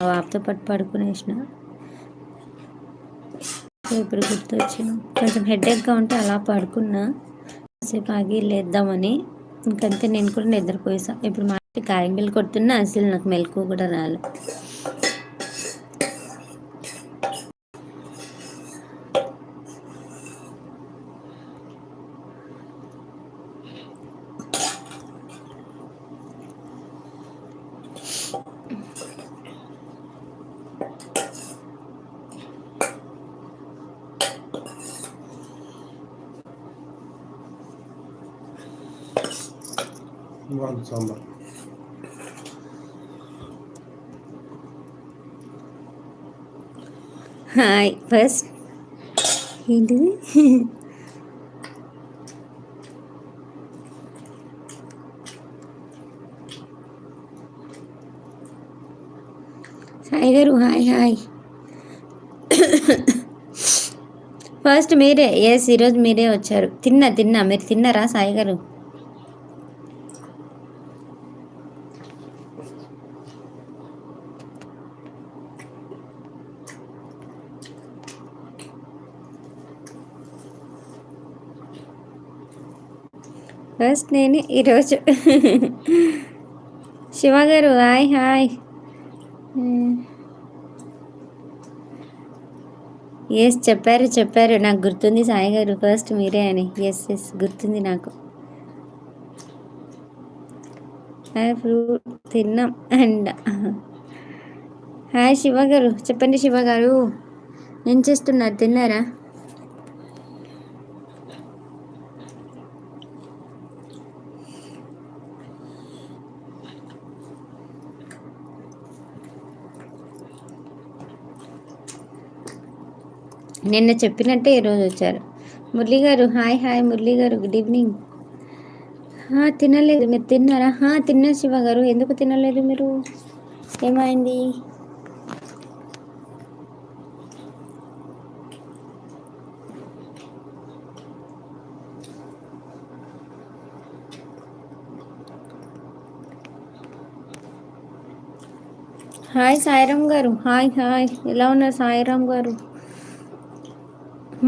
వాపుతో పాటు పడుకునేసిన. ఇప్పుడు గుర్తొచ్చిన కొంచెం హెడేక్గా ఉంటే అలా పడుకున్నా. కాసేపు ఆగి లేద్దామని. ఇంకంతే నేను కూడా నిద్రపోయేసా. ఇప్పుడు మా కాయంబిల్ కొడుతున్నా అసలు నాకు మెలకు కూడా రాలేదు ఇవాళ సాంబార్ హాయ్ ఫస్ట్ ఏంటిది సాయి గారు హాయ్ హాయ్ ఫస్ట్ మీరే. ఎస్ ఈరోజు మీరే వచ్చారు. తిన్నా తిన్నా. మీరు తిన్నారా సాయి గారు? ఫస్ట్ నేను ఈరోజు. శివ గారు హాయ్ హాయ్. Hmm. ఎస్ చెప్పారు చెప్పారు. నాకు గుర్తుంది సాయి గారు ఫస్ట్ మీరే అని. ఎస్ ఎస్ గుర్తుంది నాకు. హాయ్ ఫ్రూట్ తిన్నాం అండ్ హాయ్ శివ గారు. చెప్పండి శివ గారు. ఏం చేస్తున్నారు? తిన్నారా? నిన్న చెప్పినట్టే ఈరోజు వచ్చారు. మురళి గారు హాయ్ హాయ్ మురళి గారు గుడ్ ఈవినింగ్ తినలేదు. మీరు తిన్నారా? తిన్నా శివ గారు. ఎందుకు తినలేదు మీరు? ఏమైంది? హాయ్ సాయిరామ్ గారు. Hi hi. ఎలా ఉన్నారు సాయిరామ్ గారు?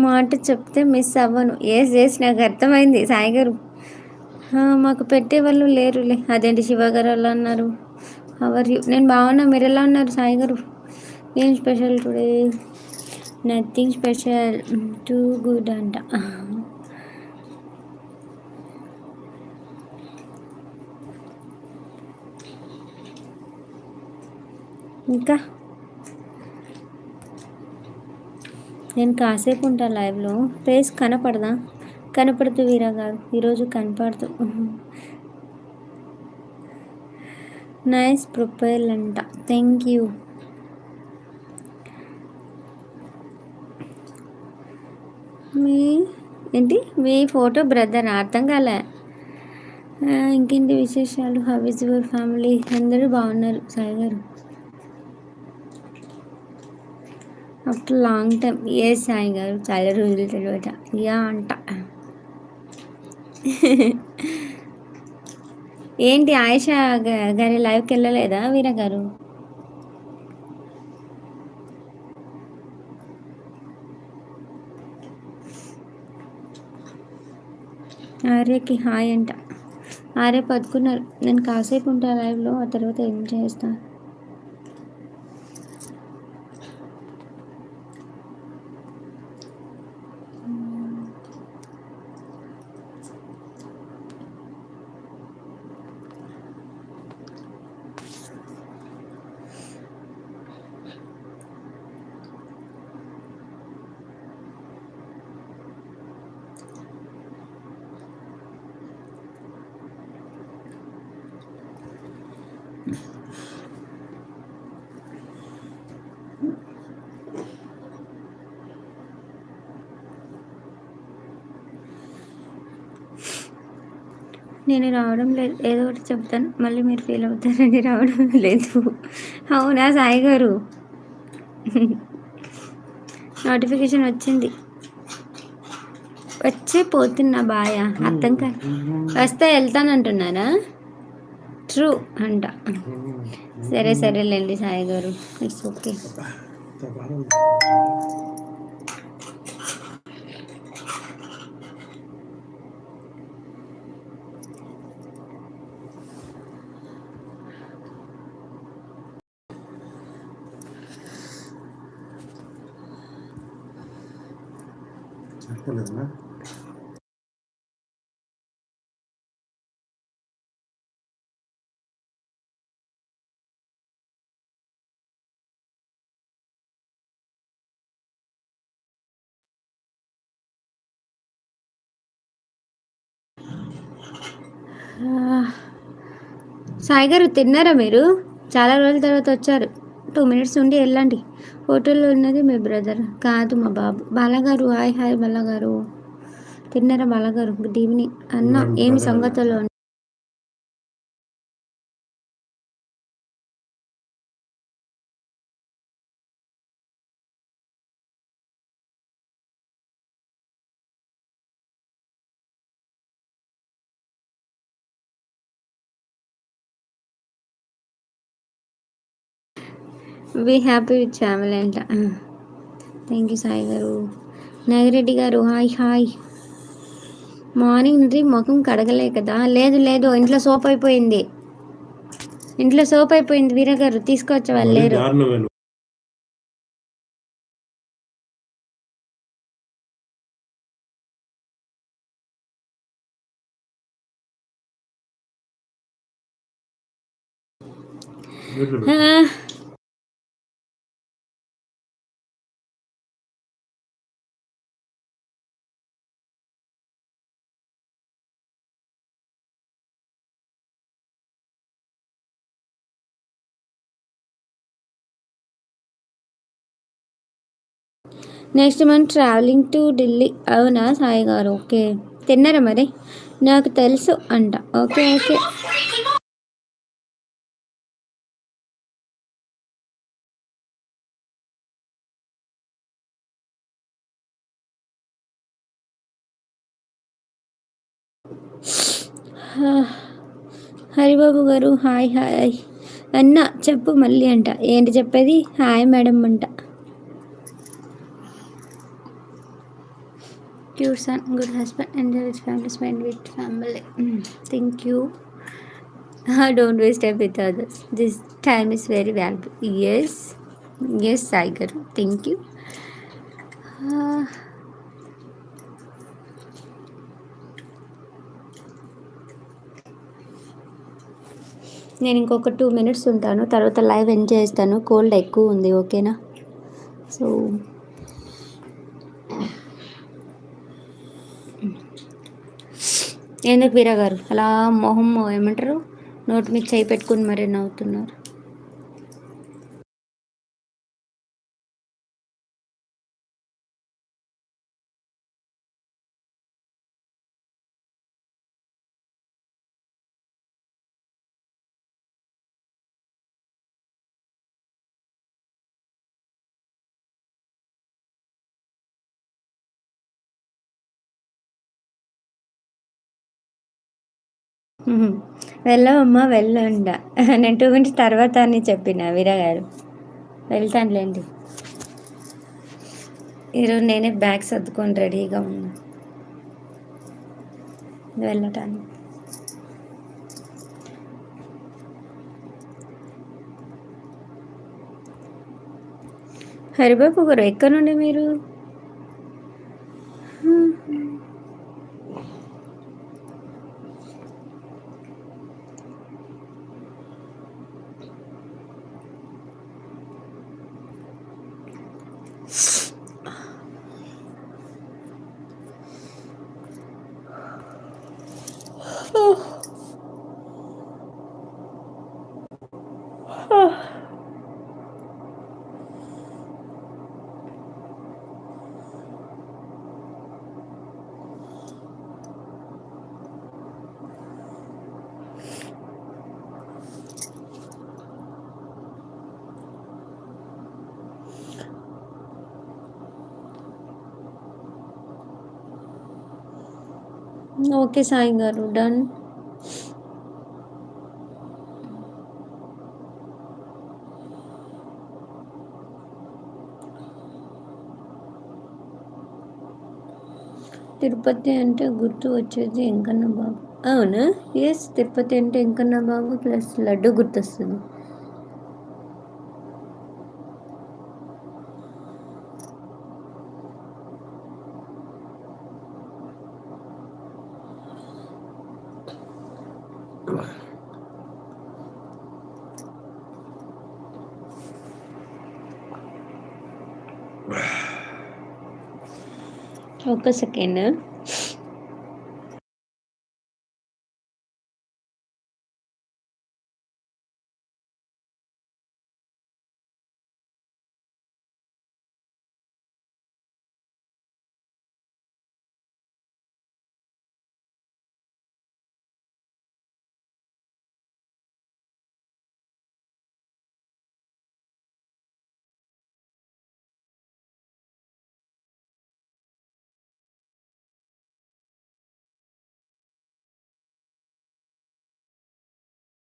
మాట చెప్తే మిస్ అవ్వను. ఏస్ ఏస్ నాకు అర్థమైంది. సాయి గారు మాకు పెట్టే వాళ్ళు లేరులే. అదేంటి శివ గారు ఎలా అన్నారు? అవర్ యూ నేను బాగున్నా మీరు ఎలా ఉన్నారు సాయి గారు? ఏం special today nothing special too good అంట. ఇంకా? నేను కాసేపు ఉంటా లైవ్లో. ప్లేస్ కనపడదా? కనపడదు వీరా గారు. ఈరోజు కనపడదు. నైస్ ప్రొఫైల్ అంట. Thank you. మీ ఏంటి? మీ ఫోటో బ్రదర్ అర్థం కాలే. ఇంకేంటి విశేషాలు? How is your family? అందరూ బాగున్నారు సాయి గారు. ఆఫ్టర్ లాంగ్ టైం ఏ సాయి గారు చాలా రోజుల తర్వాత. యా అంట. ఏంటి ఆయుష గారి లైవ్కి వెళ్ళలేదా వీర గారు? ఆర్యకి హాయ్ అంట. ఆర్య పదుకున్నారు నేను కాసేపు ఉంటా లైవ్లో ఆ తర్వాత ఏం చేస్తాను నేను రావడం లేదు. ఏదో ఒకటి చెప్తాను. మళ్ళీ మీరు ఫీల్ అవుతారని రావడం లేదు. అవునా సాయి గారు? నోటిఫికేషన్ వచ్చింది. వచ్చే పోతున్నా బాయా. అర్థం కాదు వస్తే వెళ్తానంటున్నారా? ట్రూ అంట. సరే సరేలేండి సాయి గారు. It's okay. చెప్పలేదా సాయి గారు తిన్నారా మీరు? చాలా రోజుల తర్వాత వచ్చారు. టూ మినిట్స్ ఉండి వెళ్ళండి. హోటల్లో ఉన్నది మీ బ్రదర్. కాదు మా బాబు. బాలగారు హాయ్ హాయ్ బాలగారు. తిన్నారా బాలగారు? Good evening. అన్న ఏమి సంగతులు? వి హ్యాపీ విత్ ఫ్యామిలీ అంట థ్యాంక్ యూ సాయి గారు నాగిరెడ్డి గారు హాయ్ హాయ్ మార్నింగ్ నుండి ముఖం కడగలే కదా లేదు లేదు ఇంట్లో సోప్ అయిపోయింది ఇంట్లో సోప్ అయిపోయింది వీర గారు తీసుకొచ్చే వాళ్ళు లేరు దారుణమే next month travelling to Delhi అవునా సాయి గారు? ఓకే తిన్నారా మరి? నాకు తెలుసు అంట. ఓకే ఓకే హరిబాబు గారు హాయ్ హాయ్. అన్న చెప్పు మళ్ళీ అంట. ఏంటి చెప్పేది? హాయ్ మేడం అంట. Cure sun good husband enjoy with family spend with family. Thank you. Don't waste time with others this time is very valuable yes yes Sai గారు thank you నేను ఇంకొక టూ మినిట్స్ ఉంటాను. తర్వాత live end చేస్తాను. Cold ఎక్కువ ఉంది ఓకేనా so ఎందుకు వీరాగారు? అలా మొహం ఏమంటారు? నోటి మీద చేయి పెట్టుకుని మరీ నవ్వుతున్నారు. వెళ్ళవమ్మా వెళ్ళండ. నేను టూ మినిట్స్ తర్వాత అని చెప్పిన వీరగారు వెళ్తానులేండి. ఈరోజు నేనే బ్యాగ్ సర్దుకొని రెడీగా ఉన్నా. వెళ్ళటానికి. హరిబాబు గారు ఎక్కడ నుండి మీరు? ఓకే సాయి గారు డన్ తిరుపతి అంటే గుర్తు వచ్చేది వెంకన్న బాబు అవునా? ఎస్ తిరుపతి అంటే వెంకన్న బాబు ప్లస్ లడ్డు గుర్తొస్తుంది. ఒక సెకండ్